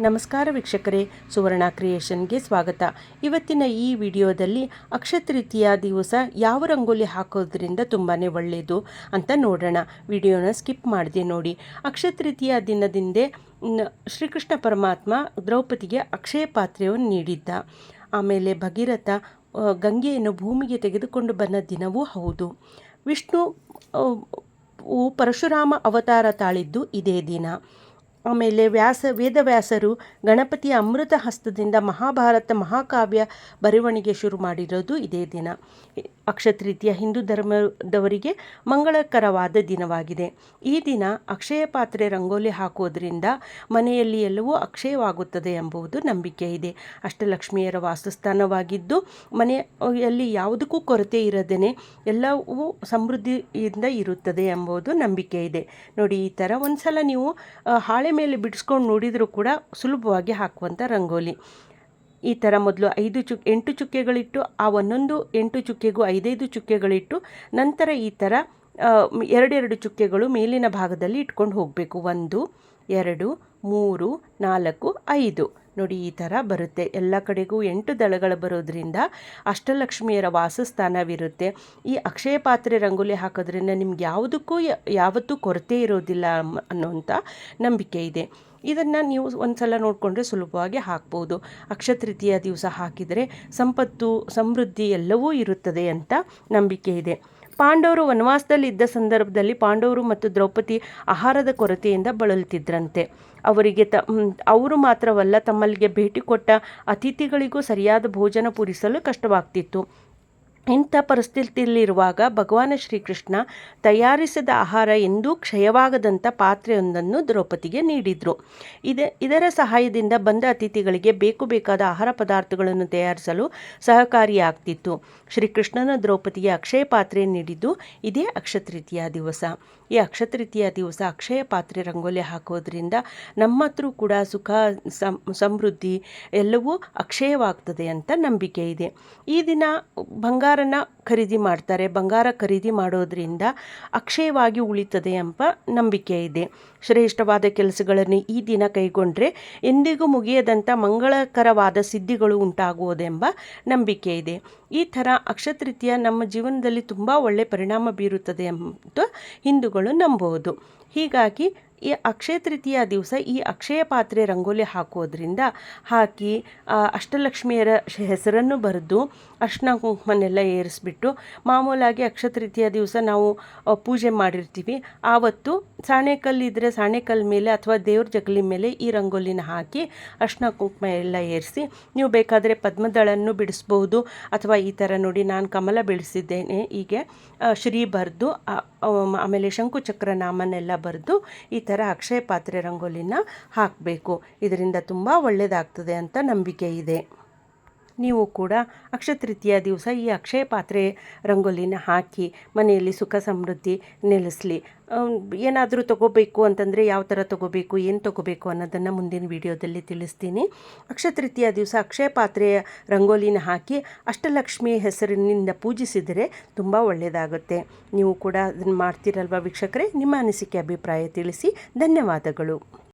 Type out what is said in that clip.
ನಮಸ್ಕಾರ ವೀಕ್ಷಕರೇ, ಸುವರ್ಣ ಕ್ರಿಯೇಷನ್ಗೆ ಸ್ವಾಗತ. ಇವತ್ತಿನ ಈ ವಿಡಿಯೋದಲ್ಲಿ ಅಕ್ಷತೃತೀಯ ದಿವಸ ಯಾವ ರಂಗೋಲಿ ಹಾಕೋದ್ರಿಂದ ತುಂಬಾ ಒಳ್ಳೆಯದು ಅಂತ ನೋಡೋಣ. ವಿಡಿಯೋನ ಸ್ಕಿಪ್ ಮಾಡಿದೆ ನೋಡಿ. ಅಕ್ಷತೃತೀಯ ದಿನದಿಂದ ಶ್ರೀಕೃಷ್ಣ ಪರಮಾತ್ಮ ದ್ರೌಪದಿಗೆ ಅಕ್ಷಯ ಪಾತ್ರೆಯನ್ನು ನೀಡಿದ್ದ. ಆಮೇಲೆ ಭಗೀರಥ ಗಂಗೆಯನ್ನು ಭೂಮಿಗೆ ತೆಗೆದುಕೊಂಡು ಬಂದ ದಿನವೂ ಹೌದು. ವಿಷ್ಣು ಪರಶುರಾಮ ಅವತಾರ ತಾಳಿದ್ದು ಇದೇ ದಿನ. ಆಮೇಲೆ ವ್ಯಾಸ ವೇದವ್ಯಾಸರು ಗಣಪತಿಯ ಅಮೃತ ಹಸ್ತದಿಂದ ಮಹಾಭಾರತ ಮಹಾಕಾವ್ಯ ಬರವಣಿಗೆ ಶುರು ಮಾಡಿರೋದು ಇದೇ ದಿನ. ಅಕ್ಷತೃತೀಯ ಹಿಂದೂ ಧರ್ಮದವರಿಗೆ ಮಂಗಳಕರವಾದ ದಿನವಾಗಿದೆ. ಈ ದಿನ ಅಕ್ಷಯ ಪಾತ್ರೆ ರಂಗೋಲಿ ಹಾಕುವುದರಿಂದ ಮನೆಯಲ್ಲಿ ಎಲ್ಲವೂ ಅಕ್ಷಯವಾಗುತ್ತದೆ ಎಂಬುದು ನಂಬಿಕೆ ಇದೆ. ಅಷ್ಟಲಕ್ಷ್ಮಿಯರ ವಾಸಸ್ಥಾನವಾಗಿದ್ದು, ಮನೆಯಲ್ಲಿ ಯಾವುದಕ್ಕೂ ಕೊರತೆ ಇರದೇನೆ ಎಲ್ಲವೂ ಸಮೃದ್ಧಿಯಿಂದ ಇರುತ್ತದೆ ಎಂಬುದು ನಂಬಿಕೆ ಇದೆ. ನೋಡಿ, ಈ ಥರ ಒಂದ್ಸಲ ನೀವು ಹಾಳೆ ಮೇಲೆ ಬಿಡಿಸ್ಕೊಂಡು ನೋಡಿದರೂ ಕೂಡ ಸುಲಭವಾಗಿ ಹಾಕುವಂಥ ರಂಗೋಲಿ. ಈ ಥರ ಮೊದಲು ಐದು ಚುಕ್, ಎಂಟು ಚುಕ್ಕೆಗಳಿಟ್ಟು, ಆ ಒಂದೊಂದು ಎಂಟು ಚುಕ್ಕೆಗೂ ಐದೈದು ಚುಕ್ಕೆಗಳಿಟ್ಟು, ನಂತರ ಈ ಥರ ಎರಡೆರಡು ಚುಕ್ಕೆಗಳು ಮೇಲಿನ ಭಾಗದಲ್ಲಿ ಇಟ್ಕೊಂಡು ಹೋಗಬೇಕು. ಒಂದು, ಎರಡು, ಮೂರು, ನಾಲ್ಕು, ಐದು. ನೋಡಿ ಈ ಥರ ಬರುತ್ತೆ. ಎಲ್ಲ ಕಡೆಗೂ ಎಂಟು ದಳಗಳು ಬರೋದ್ರಿಂದ ಅಷ್ಟಲಕ್ಷ್ಮಿಯರ ವಾಸಸ್ಥಾನವಿರುತ್ತೆ. ಈ ಅಕ್ಷಯ ಪಾತ್ರೆ ರಂಗೋಲಿ ಹಾಕೋದ್ರಿಂದ ನಿಮ್ಗೆ ಯಾವುದಕ್ಕೂ ಯಾವತ್ತೂ ಕೊರತೆ ಇರೋದಿಲ್ಲ ಅನ್ನೋಂಥ ನಂಬಿಕೆ ಇದೆ. ಇದನ್ನು ನೀವು ಒಂದು ಸಲ ನೋಡಿಕೊಂಡ್ರೆ ಸುಲಭವಾಗಿ ಹಾಕ್ಬೋದು. ಅಕ್ಷತೃತೀಯ ದಿವಸ ಹಾಕಿದರೆ ಸಂಪತ್ತು, ಸಮೃದ್ಧಿ ಎಲ್ಲವೂ ಇರುತ್ತದೆ ಅಂತ ನಂಬಿಕೆ ಇದೆ. ಪಾಂಡವರು ವನವಾಸದಲ್ಲಿ ಇದ್ದ ಸಂದರ್ಭದಲ್ಲಿ ಪಾಂಡವರು ಮತ್ತು ದ್ರೌಪದಿ ಆಹಾರದ ಕೊರತೆಯಿಂದ ಬಳಲುತ್ತಿದ್ದರಂತೆ ಅವರಿಗೆ ತ ಅವರು ಮಾತ್ರವಲ್ಲ ತಮ್ಮಲ್ಲಿಗೆ ಭೇಟಿ ಕೊಟ್ಟ ಅತಿಥಿಗಳಿಗೂ ಸರಿಯಾದ ಭೋಜನ ಪೂರಿಸಲು ಕಷ್ಟವಾಗ್ತಿತ್ತು. ಇಂಥ ಪರಿಸ್ಥಿತಿಯಲ್ಲಿರುವಾಗ ಭಗವಾನ ಶ್ರೀಕೃಷ್ಣ ತಯಾರಿಸಿದ ಆಹಾರ ಎಂದೂ ಕ್ಷಯವಾಗದಂಥ ಪಾತ್ರೆಯೊಂದನ್ನು ದ್ರೌಪದಿಗೆ ನೀಡಿದರು. ಇದ, ಇದರ ಸಹಾಯದಿಂದ ಬಂದ ಅತಿಥಿಗಳಿಗೆ ಬೇಕು ಬೇಕಾದ ಆಹಾರ ಪದಾರ್ಥಗಳನ್ನು ತಯಾರಿಸಲು ಸಹಕಾರಿಯಾಗ್ತಿತ್ತು. ಶ್ರೀಕೃಷ್ಣನ ದ್ರೌಪದಿಗೆ ಅಕ್ಷಯ ಪಾತ್ರೆ ನೀಡಿದ್ದು ಇದೇ ಅಕ್ಷತೃತೀಯ ದಿವಸ. ಈ ಅಕ್ಷತೃತೀಯ ದಿವಸ ಅಕ್ಷಯ ಪಾತ್ರೆ ರಂಗೋಲಿ ಹಾಕೋದ್ರಿಂದ ನಮ್ಮ ಕೂಡ ಸುಖ ಸಮ್ ಸಮೃದ್ಧಿ ಎಲ್ಲವೂ ಅಕ್ಷಯವಾಗ್ತದೆ ಅಂತ ನಂಬಿಕೆ ಇದೆ. ಈ ದಿನ ಬಂಗಾರನ ಖರೀದಿ ಮಾಡ್ತಾರೆ, ಬಂಗಾರ ಖರೀದಿ ಮಾಡೋದ್ರಿಂದ ಅಕ್ಷಯವಾಗಿ ಉಳಿತದೆ ಎಂಬ ನಂಬಿಕೆ ಇದೆ. ಶ್ರೇಷ್ಠವಾದ ಕೆಲಸಗಳನ್ನು ಈ ದಿನ ಕೈಗೊಂಡ್ರೆ ಎಂದಿಗೂ ಮುಗಿಯದಂಥ ಮಂಗಳಕರವಾದ ಸಿದ್ಧಿಗಳು ಉಂಟಾಗುವುದೆಂಬ ನಂಬಿಕೆ ಇದೆ. ಈ ಥರ ಅಕ್ಷತೃತೀಯ ನಮ್ಮ ಜೀವನದಲ್ಲಿ ತುಂಬ ಒಳ್ಳೆಯ ಪರಿಣಾಮ ಬೀರುತ್ತದೆ ಎಂದು ಹಿಂದೂಗಳು ನಂಬುವುದು. ಹೀಗಾಗಿ ಈ ಅಕ್ಷಯ ತೃತೀಯ ದಿವಸ ಈ ಅಕ್ಷಯ ಪಾತ್ರೆ ರಂಗೋಲಿ ಹಾಕೋದ್ರಿಂದ ಹಾಕಿ ಅಷ್ಟಲಕ್ಷ್ಮಿಯರ ಹೆಸರನ್ನು ಬರೆದು ಅರ್ಶಿನ ಕುಂಕುಮನೆಲ್ಲ ಏರಿಸ್ಬಿಟ್ಟು ಮಾಮೂಲಾಗಿ ಅಕ್ಷತೃತೀಯ ದಿವಸ ನಾವು ಪೂಜೆ ಮಾಡಿರ್ತೀವಿ. ಆವತ್ತು ಸಾಣೆಕಲ್ಲು ಇದ್ದರೆ ಸಾಣೆಕಲ್ ಮೇಲೆ ಅಥವಾ ದೇವ್ರ ಜಗಲಿ ಮೇಲೆ ಈ ರಂಗೋಲಿನ ಹಾಕಿ ಅರ್ಶಿನ ಕುಂಕುಮ ಎಲ್ಲ ಏರಿಸಿ, ನೀವು ಬೇಕಾದರೆ ಪದ್ಮದಳನ್ನು ಬಿಡಿಸ್ಬೋದು ಅಥವಾ ಈ ಥರ ನೋಡಿ ನಾನು ಕಮಲ ಬೆಳೆಸಿದ್ದೇನೆ. ಹೀಗೆ ಶ್ರೀ ಬರೆದು ಆಮೇಲೆ ಶಂಕುಚಕ್ರ ನಾಮನೆಲ್ಲ ಬರೆದು ಈ ಥರ ಅಕ್ಷಯ ಪಾತ್ರೆ ರಂಗೋಲಿನ ಹಾಕಬೇಕು. ಇದರಿಂದ ತುಂಬ ಒಳ್ಳೆಯದಾಗ್ತದೆ ಅಂತ ನಂಬಿಕೆ ಇದೆ. ನೀವು ಕೂಡ ಅಕ್ಷತೃತೀಯ ದಿವಸ ಈ ಅಕ್ಷಯ ಪಾತ್ರೆ ರಂಗೋಲಿನ ಹಾಕಿ ಮನೆಯಲ್ಲಿ ಸುಖ ಸಮೃದ್ಧಿ ನೆಲೆಸಲಿ. ಏನಾದರೂ ತಗೋಬೇಕು ಅಂತಂದರೆ ಯಾವ ಥರ ತಗೋಬೇಕು, ಏನು ತಗೋಬೇಕು ಅನ್ನೋದನ್ನು ಮುಂದಿನ ವಿಡಿಯೋದಲ್ಲಿ ತಿಳಿಸ್ತೀನಿ. ಅಕ್ಷತೃತೀಯ ದಿವಸ ಅಕ್ಷಯ ಪಾತ್ರೆಯ ರಂಗೋಲಿನ ಹಾಕಿ ಅಷ್ಟಲಕ್ಷ್ಮಿ ಹೆಸರಿನಿಂದ ಪೂಜಿಸಿದರೆ ತುಂಬ ಒಳ್ಳೆಯದಾಗುತ್ತೆ ನೀವು ಕೂಡ ಅದನ್ನು ಮಾಡ್ತೀರಲ್ವ ವೀಕ್ಷಕರೇ? ನಿಮ್ಮ ಅನಿಸಿಕೆ, ಅಭಿಪ್ರಾಯ ತಿಳಿಸಿ. ಧನ್ಯವಾದಗಳು.